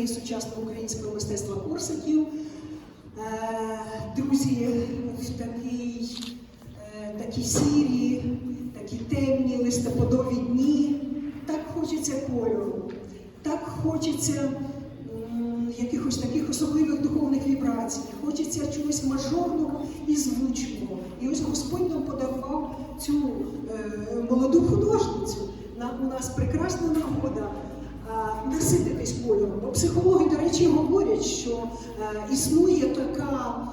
галереї сучасного українського мистецтва Корсаків. Е, Друзі, в такій, е, такі сірі, такі темні листопадові дні. Так хочеться кольору, так хочеться якихось таких особливих духовних вібрацій, хочеться чогось мажорного і звучного. І ось Господь нам подарував цю е, молоду художницю. У нас прекрасна нагода насититись кольором. Бо психологи, до речі, говорять, що е, існує така,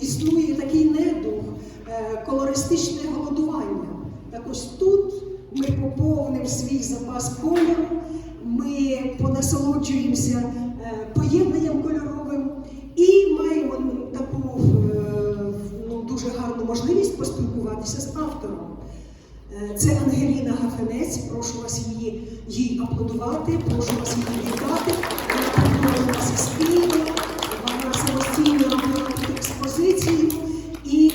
існує такий недух, е, колористичне голодування. Так ось тут ми поповнимо свій запас кольору, ми понасолоджуємося е, поєднанням кольоровим і маємо ну, таку е, ну, дуже гарну можливість поспілкуватися з автором. Е, Це Ангеліна Гафенець. Прошу вас її, їй аплодувати, прошу вас її вітати. Вона самостійно робила експозицію. І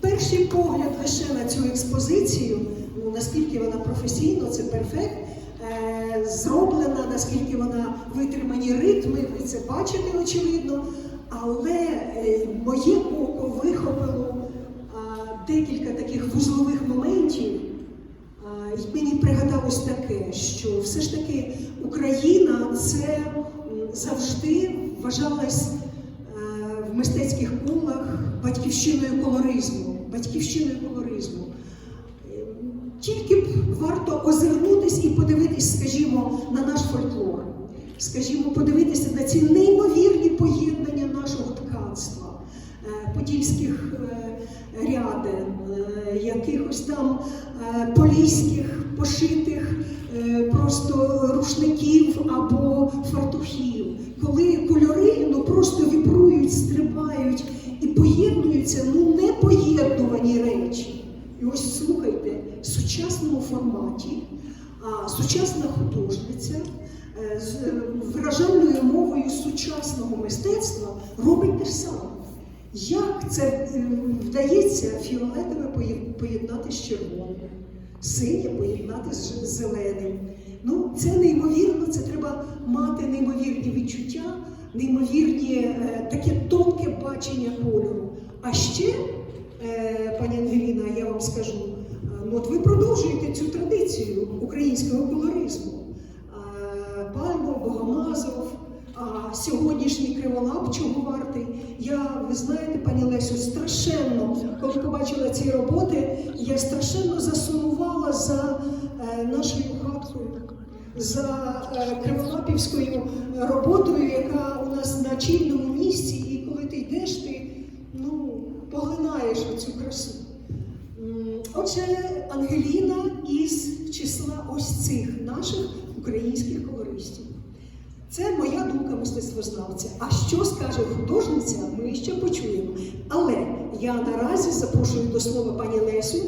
перший погляд лише на цю експозицію, ну наскільки вона професійно, це перфект. е, Зроблена, наскільки вона витримані ритми, ви це бачите, очевидно. Але е, моє око вихопило декілька таких вузлових моментів. Мені пригадалось таке, що все ж таки Україна це завжди вважалась е, в мистецьких колах батьківщиною колоризму. Батьківщиною колоризму. Е, Тільки б варто озирнутись і подивитись, скажімо, на наш фольклор, скажімо, подивитися на ці неймовірні поєднання нашого ткацтва, е, подільських ряден, е, якихось там е, поліських пошитих е, просто рушників або фартухів, коли кольори ну просто вібрують, стрибають і поєднуються ну непоєднувані речі. І ось слухайте, в сучасному форматі, а, сучасна художниця з виражальною мовою сучасного мистецтва робить те ж саме. Як це е, вдається фіолетове поєднати з червоним, синє поєднати з зеленим? Ну, це неймовірно, це треба мати неймовірні відчуття, неймовірні е, таке тонке бачення кольору. А ще, е, пані Ангеліна, я вам скажу, ну от ви продовжуєте цю традицію українського колоризму. Е, Пальмо, Богомазов, а сьогоднішній криволап чого вартий. Я, ви знаєте, пані Лесю, страшенно, коли побачила ці роботи, я страшенно засумувала за е, нашою хаткою, за е, криволапівською роботою, яка у нас на чільному місці, і коли ти йдеш, ти ну, поглинаєш цю красу. Отже, Ангеліна із числа ось цих наших українських колористів. Це моя думка мистецтвознавця. А що скаже художниця, ми ще почуємо. Але я наразі запрошую до слова пані Лесю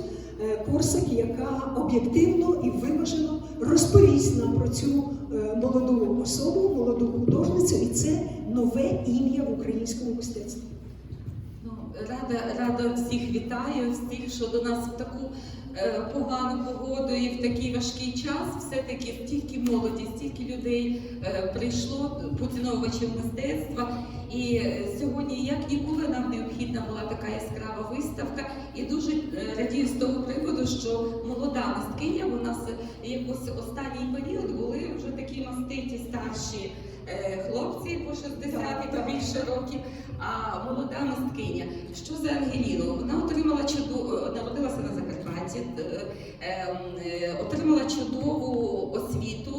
е, Корсак, яка об'єктивно і виважено розповість нам про цю е, молоду особу, молоду художницю, і це нове ім'я в українському мистецтві. Рада, рада всіх вітаю, всіх, що до нас в таку е, погану погоду і в такий важкий час. Все-таки стільки молоді, стільки людей е, прийшло, поціновувачів мистецтва. І е, сьогодні, як ніколи, нам необхідна була така яскрава виставка. І дуже е, радію з того приводу, що молода мисткиня, у нас якось останній період були вже такі маститі старші хлопці по 60 і побільше років. А молода мисткиня, що за Ангеліну? Вона отримала чуду, народилася на Закарпатті, е, е, е, отримала чудову освіту,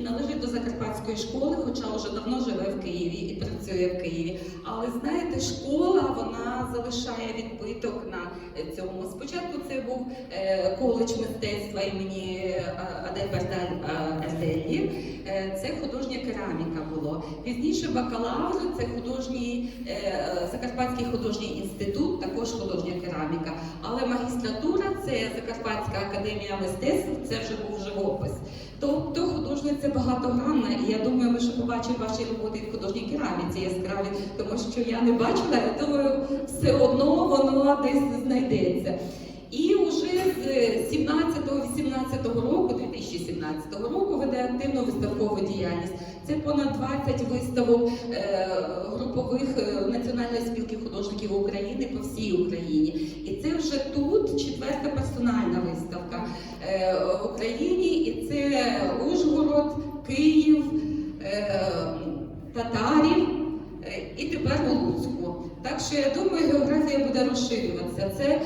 належить до Закарпатської школи, хоча вже давно живе в Києві і працює в Києві. Але знаєте, школа вона залишає відбиток на цьому. Спочатку це був е, коледж мистецтва імені е, Адельберта Е, Це художня кераміка було. Пізніше бакалавр це художній е, Закарпатський художній інститут, також художня кераміка. Але магістратура це Закарпатська академія мистецтв, це вже був живопис. Тобто художниця багатогранна, і я думаю, ми ще побачимо ваші роботи в художній кераміці яскраві, тому що я не бачила, я думаю, все одно воно десь знайдеться. І вже з 17-18 року, 2017 року, веде активну виставкову діяльність. Це понад 20 виставок е, групових е, Національної спілки художників України по всій Україні. І це вже тут четверта персональна виставка е, в Україні. І це Ужгород, Київ, Татарів і тепер у Луцьку. Так що я думаю, географія буде розширюватися. Це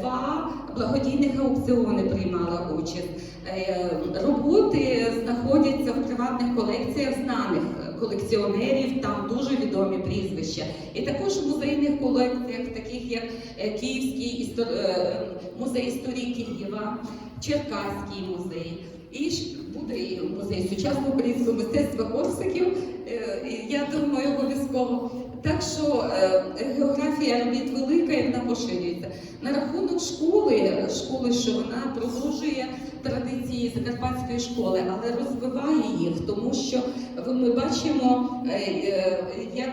два благодійних аукціони приймала участь. Е, Роботи знаходяться в приватних колекціях знаних колекціонерів, там дуже відомі прізвища. І також в музейних колекціях, таких як е, Київський істор- е, музей історії Києва, Черкаський музей. І буде і музей сучасного українського мистецтва Корсиків. Е, Я думаю, обов'язково. Так що е, географія робіт велика і вона поширюється. На рахунок школи, школи, що вона продовжує традиції закарпатської школи, але розвиває їх, тому що ми бачимо, е, е, як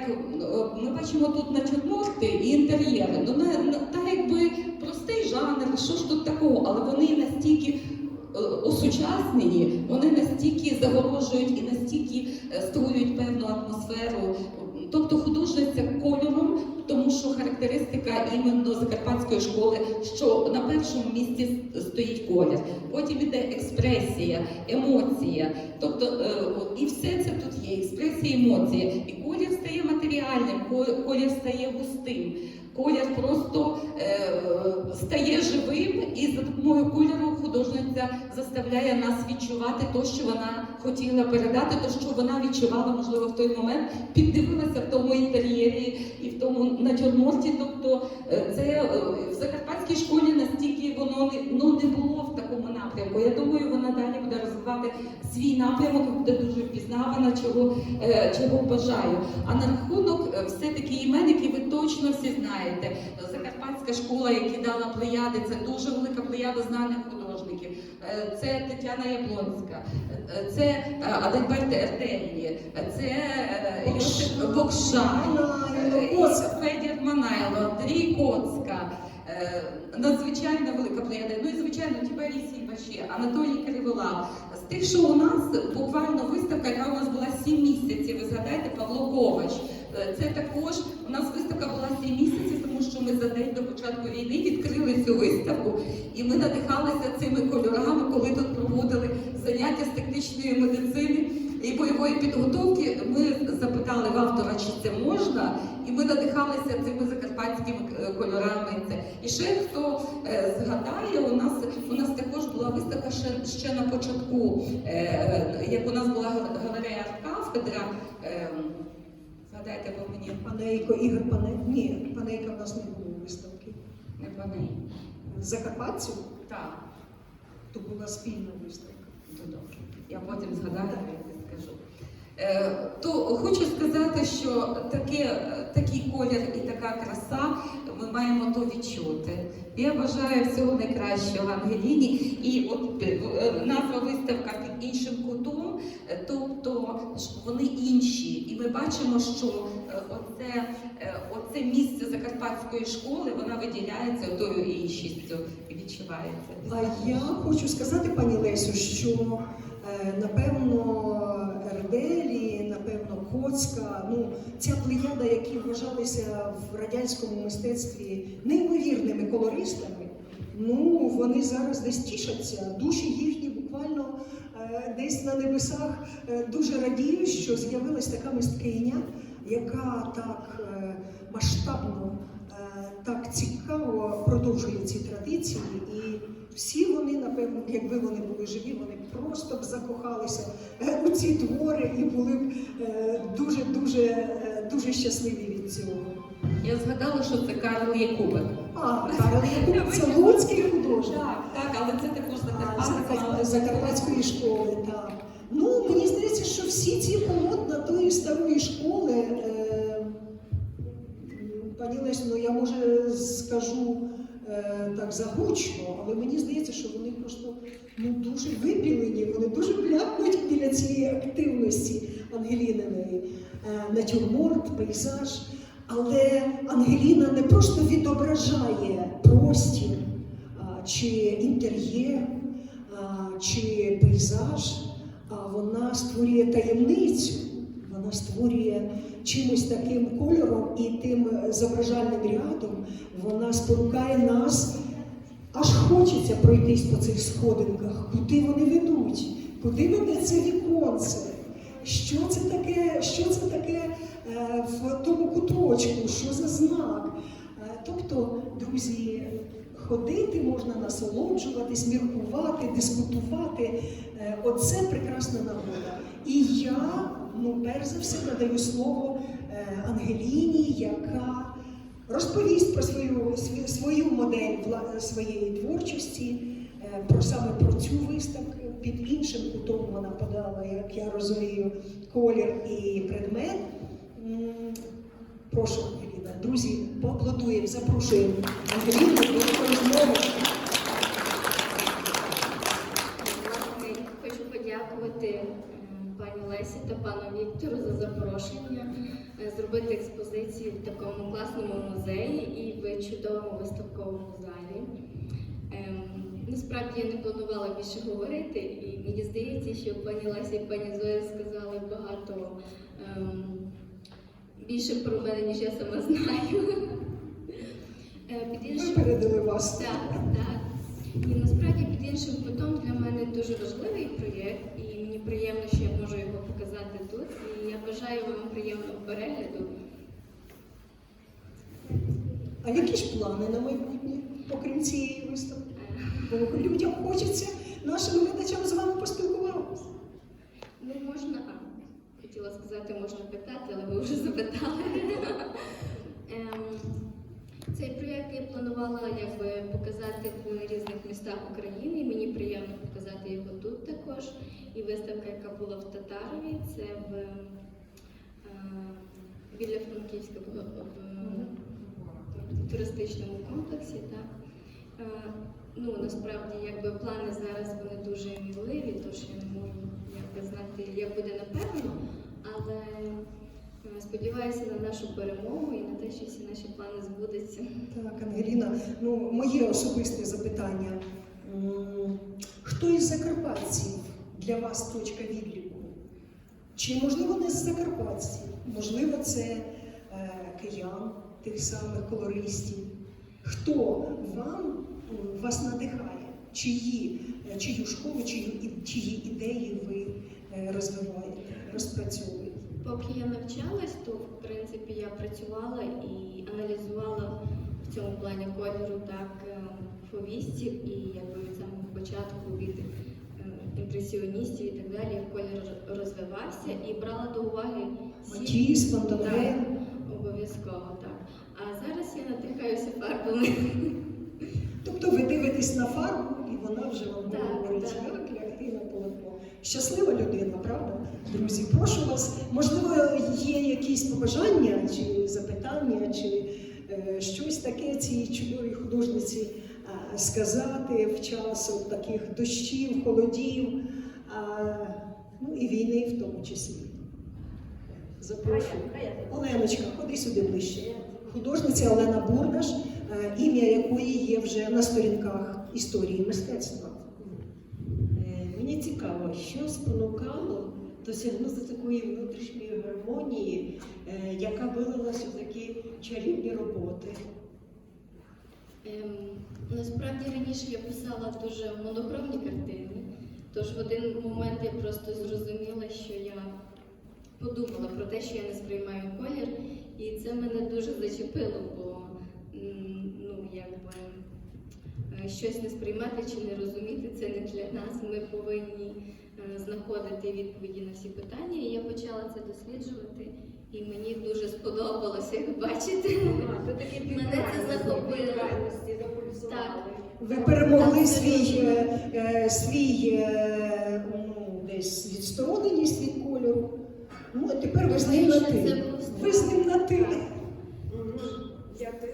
ми бачимо тут натюрморти і інтер'єри. Ну на, на якби простий жанр, що ж тут такого, але вони настільки. Осучаснені, вони настільки загорожують і настільки створюють певну атмосферу. Тобто художниця кольором, тому що характеристика іменно закарпатської школи, що на першому місці стоїть колір. Потім іде експресія, емоція. Тобто е, і все це тут є. Експресія, емоція. І колір стає матеріальним, ко- колір стає густим. Колір просто е, стає живим, і за допомогою кольору художниця заставляє нас відчувати те, що вона хотіла передати, те, що вона відчувала, можливо, в той момент, піддивилася в тому інтер'єрі і в тому натюрморті. Тобто е, це е, в закарпатській школі настільки воно не, ну, не було в такому напрямку. Я думаю, вона далі буде розвивати свій напрямок, і буде дуже впізнавана, чого, е, чого бажаю. А на рахунок е, все-таки імен, які ви точно всі знаєте. Закарпатська школа, які дала плеяди, це дуже велика плеяда знаних художників. Е, Це Тетяна Яблонська, це е, Адальберт Ертелі, це Йосип Бокша, е, Федір Манайло, Андрій Коцка. Надзвичайно велика плеяда. Ну і звичайно, Тіберій Сільбаші, Анатолій Кривола. З тих, що у нас буквально виставка, яка у нас була 7 місяців, ви згадайте, Павло Ковач. Е, Це також у нас виставка була 7 місяців, тому що ми за день до початку війни відкрили цю виставку, і ми надихалися цими кольорами, коли тут проводили заняття з технічної медицини і бойової підготовки. Ми запитали в автора, чи це можна, і ми надихалися цими закарпатськими е, кольорами. І ще хто е, згадає, у нас у нас також була виставка ще, ще на початку, е, як у нас була галерея арт-кафедра. Е, згадайте ви мені Панейко, Ігор Пане. Ні, Панейка в нас не було виставки. не пани. Закарпатцю Так, то була спільна виставка. додому. Я потім згадаю, я скажу. Е, то хочу сказати, що таке, такий колір і така краса ми маємо то відчути. Я бажаю всього найкращого Ангеліні. І от е, назва виставка під іншим кутом, е, тобто вони інші. І ми бачимо, що оце, оце місце закарпатської школи вона виділяється тою іншістю і відчувається. А я хочу сказати, пані Лесю, що напевно Ерделі, напевно, Коцка, ну ця плеяда, які вважалися в радянському мистецтві неймовірними колористами, ну вони зараз десь тішаться. Душі їхні буквально е, десь на небесах е, дуже радіють, що з'явилась така мисткиня, яка так е, масштабно, так цікаво продовжує ці традиції. І всі вони, напевно, якби вони були живі, вони просто б закохалися е, у ці твори і були б е, дуже дуже е, дуже щасливі від цього. Я згадала, що це Карл Якубик. А Карл Якуб – це луцький художник. Так, так, але це також А, з Закарпатська. Закарпатської школи, так. Ну, мені здається, що всі ці полотна тої старої школи, пані Лесю, ну я може скажу е, так загучно, але мені здається, що вони просто ну, дуже вибілені, вони дуже блякнуть біля цієї активності Ангеліниної. Е, натюрморт, пейзаж. Але Ангеліна не просто відображає простір а, чи інтер'єр, а, чи пейзаж, а вона створює таємницю, вона створює чимось таким кольором і тим зображальним рядом, вона спонукає нас. Аж хочеться пройтись по цих сходинках, куди вони ведуть, куди веде це віконце, що це таке, що це таке е, в тому куточку, що за знак. Е, тобто, друзі, ходити можна насолоджуватись, міркувати, дискутувати. Е, Оце прекрасна нагода. І я, ну, перш за все, надаю слово е, Ангеліні, яка розповість про свою, свою, модель своєї творчості, е, про саме про цю виставку. Під іншим кутом вона подала, як я розумію, колір і предмет. Прошу, Ангеліна. Друзі, поаплодуємо, запрошуємо Ангеліну до розмови. Власне, хочу подякувати е, пані Лесі та пану Віктору за запрошення е, зробити експозицію в такому класному музеї і в чудовому виставковому залі. Ем, Насправді я не планувала більше говорити, і мені здається, що пані Лесі і пані Зоя сказали багато ем, більше про мене, ніж я сама знаю. Е, Під іншим Випередили вас. так, так. І насправді під іншим кутом для мене дуже важливий проєкт, і мені приємно, що я можу його показати тут. І я бажаю вам приємного перегляду. А які ж плани на майбутнє, окрім цієї виставки? Бо людям хочеться нашим глядачам з вами поспілкуватися. Ну, можна, а, хотіла сказати, можна питати, але ви вже запитали. Ем, Цей проєкт я планувала якби показати в різних містах України. Мені приємно показати його тут також. І виставка, яка була в Татарові, це в е, біля Франківська в, в туристичному комплексі. Так. Е, Ну, насправді, якби плани зараз вони дуже міливі, тож я не можу якби знати, як буде напевно, але е, сподіваюся на нашу перемогу і на те, що всі наші плани збудуться. Так, Ангеліна, ну моє особисте запитання. Хто із закарпатців для вас точка відліку? Чи можливо не з закарпатців? Можливо, це е, киян, тих самих колористів. Хто вам вас надихає? Чиї, е, чию школу, чиї, чиї ідеї ви е, розвиваєте, розпрацьовуєте? Поки я навчалась, то в принципі я працювала і аналізувала в цьому плані кольору так е, фовістів і якби від самого початку від е, імпресіоністів і так далі колір розвивався і брала до уваги всі- Матіс, Так, обов'язково так. Зараз фарбами. Тобто ви дивитесь на фарбу, і вона вже вам Так, говорить, так. як лягти на полотно. Щаслива людина, правда? Друзі, прошу вас. Можливо, є якісь побажання чи запитання, чи е, щось таке цій чудовій художниці е, сказати в час от таких дощів, холодів, а, ну і війни в тому числі. Запрошую. Оленочка, ходи сюди ближче. Художниця Олена Бурдаш, е, ім'я якої є вже на сторінках історії мистецтва. Е, Мені цікаво, що спонукало досягнути такої внутрішньої гармонії, е, яка вилилася в такі чарівні роботи. Ем, насправді раніше я писала дуже монохромні картини, тож в один момент я просто зрозуміла, що я подумала про те, що я не сприймаю колір, і це мене дуже зачепило, бо ну, якби, е, щось не сприймати чи не розуміти це не для нас. Ми повинні е, знаходити відповіді на всі питання. І я почала це досліджувати, і мені дуже сподобалося, як бачите. Мене це захопило. Так. Ви перемогли Так, свій, е, свій ну, десь відстороненість від кольору. Ну, а тепер ви з ним на ти. Ви з ним на ти. Дякую.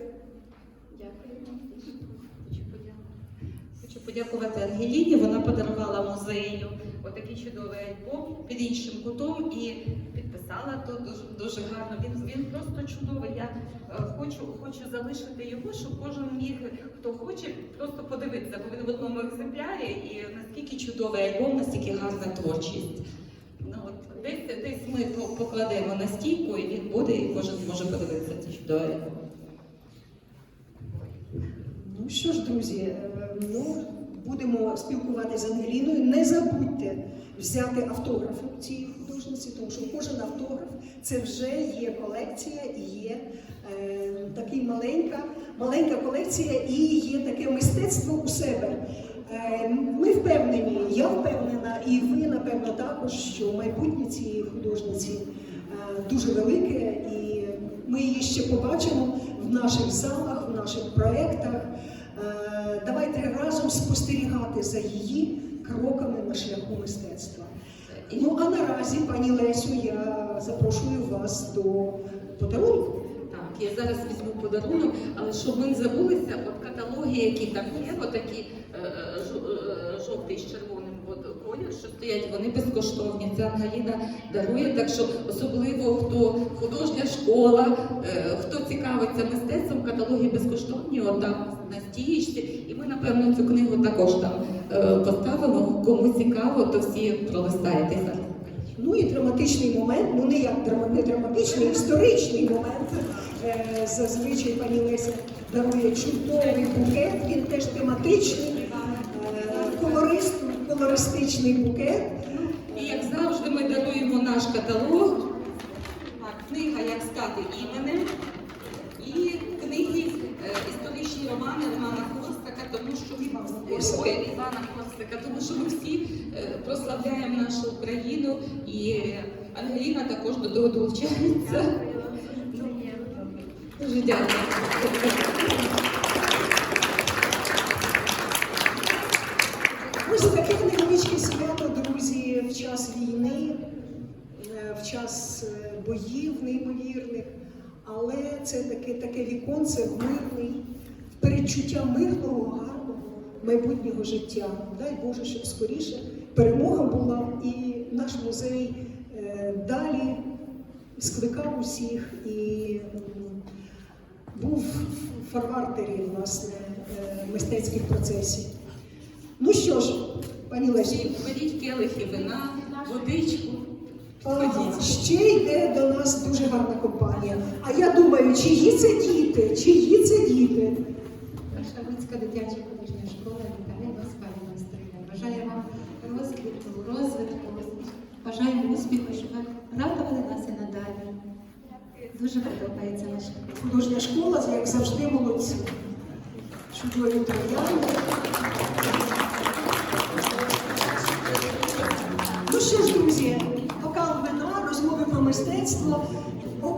Хочу подякувати. Ангеліні. Вона подарувала музею отакий чудовий альбом під іншим кутом і підписала тут дуже, дуже гарно. Він, він просто чудовий. Я е, хочу, хочу залишити його, щоб кожен міг, хто хоче, просто подивитися, бо він в одному екземплярі, і наскільки чудовий альбом, настільки гарна творчість. Ну, десь, ми покладемо на стійку, і він буде, і кожен зможе подивитися чудовий альбом. Ну що ж, друзі, е, ну, будемо спілкуватися з Ангеліною. Не забудьте взяти автографи у цій художниці, тому що кожен автограф це вже є колекція і є е, такий маленька, маленька колекція і є таке мистецтво у себе. Е, Ми впевнені, я впевнена, і ви, напевно, також, що майбутнє цієї художниці е, дуже велике, і ми її ще побачимо в наших залах, в наших проєктах. Е, Давайте разом спостерігати за її кроками на шляху мистецтва. Ну а наразі, пані Лесю, я запрошую вас до подарунку. Я зараз візьму подарунок, але щоб ми не забулися, от каталоги, які там є, отакі е, жо- е, жовтий з червоним колір, що стоять, вони безкоштовні. Це Ангеліна дарує. Так що особливо хто художня школа, е, хто цікавиться мистецтвом, каталоги безкоштовні, от на стієчці. І ми, напевно, цю книгу також там е, поставимо. Кому цікаво, то всі пролистаєте. Ну і драматичний момент, ну не як не драматичний, історичний момент. Е, Зазвичай пані Леся дарує чудовий букет, він теж тематичний, е, колорист, колористичний букет. І як завжди, ми даруємо наш каталог. Книга Як стати іменем і книги е, історичні романи Романа Корсака, тому що. Ой, Івана Корсака, тому що ми всі прославляємо нашу Україну і Ангеліна також до того долучається. Дуже дякую. Ось таке невеличке свято, друзі, в час війни, е, в час е, боїв неймовірних. Але це таке, таке віконце мирний, передчуття мирного, гарного майбутнього життя. Дай Боже, щоб скоріше перемога була і наш музей е, далі скликав усіх і був в фарвартері власне е, мистецьких процесів. Ну що ж, пані Лесі, Беріть келихи вина, водичку. ага, ще йде до нас дуже гарна компанія. А я думаю, чиї це діти? Чиї це діти? Шабицька дитяча художня школа вітає вас, пані майстриня. Бажаю вам розвитку, розвитку. Бажаємо успіху, щоб ви радували нас і надалі. Дуже подобається наша Художня школа, як завжди, молодці. Чудові троянди. Ну що ж, друзі, бокал вина, розмови про мистецтво. О,